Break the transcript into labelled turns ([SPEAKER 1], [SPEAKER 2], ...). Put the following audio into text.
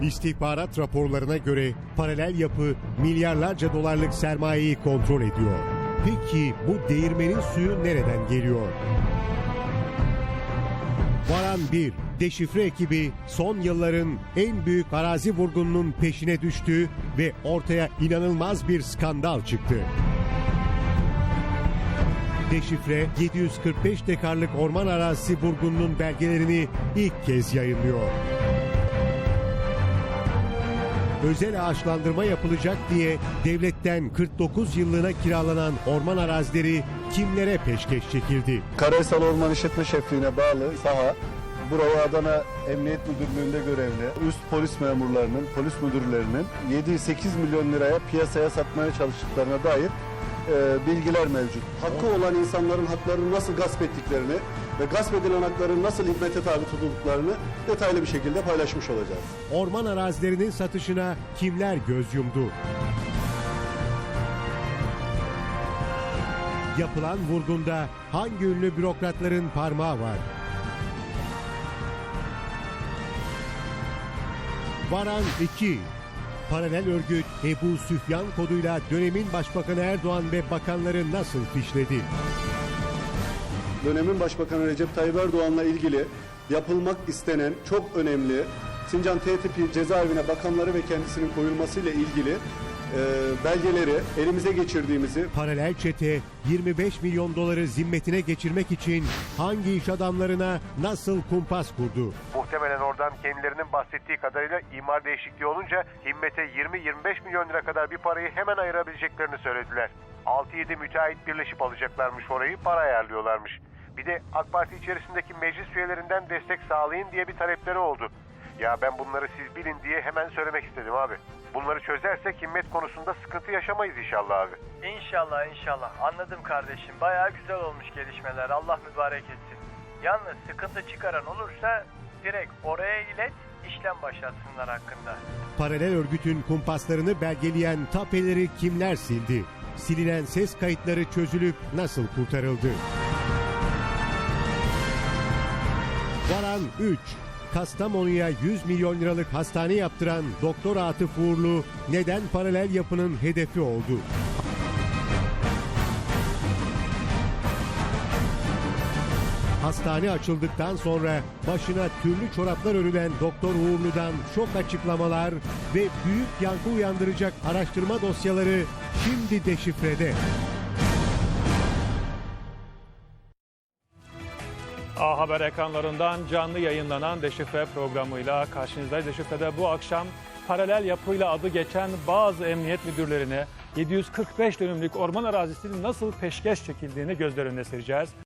[SPEAKER 1] İstihbarat raporlarına göre paralel yapı milyarlarca dolarlık sermayeyi kontrol ediyor. Peki bu değirmenin suyu nereden geliyor? Varan 1, deşifre ekibi son yılların en büyük arazi vurgununun peşine düştü ve ortaya inanılmaz bir skandal çıktı. Deşifre 745 dekarlık orman arazisi vurgununun belgelerini ilk kez yayınlıyor. Özel ağaçlandırma yapılacak diye devletten 49 yıllığına kiralanan orman arazileri kimlere peşkeş çekildi?
[SPEAKER 2] Karahisar Orman İşletme Şefliği'ne bağlı saha Buraya Adana Emniyet Müdürlüğü'nde görevli üst polis memurlarının, polis müdürlerinin 7-8 milyon liraya piyasaya satmaya çalıştıklarına dair e, bilgiler mevcut. Hakkı olan insanların haklarını nasıl gasp ettiklerini ve gasp edilen hakların nasıl hizmete tabi tutulduklarını detaylı bir şekilde paylaşmış olacağız.
[SPEAKER 1] Orman arazilerinin satışına kimler göz yumdu? Yapılan vurgunda hangi ünlü bürokratların parmağı var? Varan 2 Paralel örgüt Ebu Süfyan koduyla dönemin Başbakanı Erdoğan ve bakanları nasıl fişledi?
[SPEAKER 2] Dönemin Başbakanı Recep Tayyip Erdoğan'la ilgili yapılmak istenen çok önemli Sincan T tipi cezaevine bakanları ve kendisinin koyulmasıyla ilgili e, belgeleri elimize geçirdiğimizi
[SPEAKER 1] Paralel çete 25 milyon doları zimmetine geçirmek için hangi iş adamlarına nasıl kumpas kurdu?
[SPEAKER 3] Muhtemelen oradan kendilerinin bahsettiği kadarıyla imar değişikliği olunca himmete 20-25 milyon lira kadar bir parayı hemen ayırabileceklerini söylediler. 6-7 müteahhit birleşip alacaklarmış orayı, para ayarlıyorlarmış. Bir de AK Parti içerisindeki meclis üyelerinden destek sağlayın diye bir talepleri oldu. Ya ben bunları siz bilin diye hemen söylemek istedim abi. Bunları çözersek himmet konusunda sıkıntı yaşamayız inşallah abi.
[SPEAKER 4] İnşallah inşallah. Anladım kardeşim. Bayağı güzel olmuş gelişmeler. Allah mübarek etsin. Yalnız sıkıntı çıkaran olursa direkt oraya ilet, işlem başlatsınlar hakkında.
[SPEAKER 1] Paralel örgütün kumpaslarını belgeleyen tapeleri kimler sildi? Silinen ses kayıtları çözülüp nasıl kurtarıldı? Varan 3 Kastamonu'ya 100 milyon liralık hastane yaptıran Doktor Atıf Uğurlu neden paralel yapının hedefi oldu? Hastane açıldıktan sonra başına türlü çoraplar örülen Doktor Uğurlu'dan şok açıklamalar ve büyük yankı uyandıracak araştırma dosyaları şimdi deşifrede.
[SPEAKER 5] A Haber ekranlarından canlı yayınlanan Deşifre programıyla karşınızdayız. Deşifre'de bu akşam paralel yapıyla adı geçen bazı emniyet müdürlerine 745 dönümlük orman arazisinin nasıl peşkeş çekildiğini gözler önüne sereceğiz.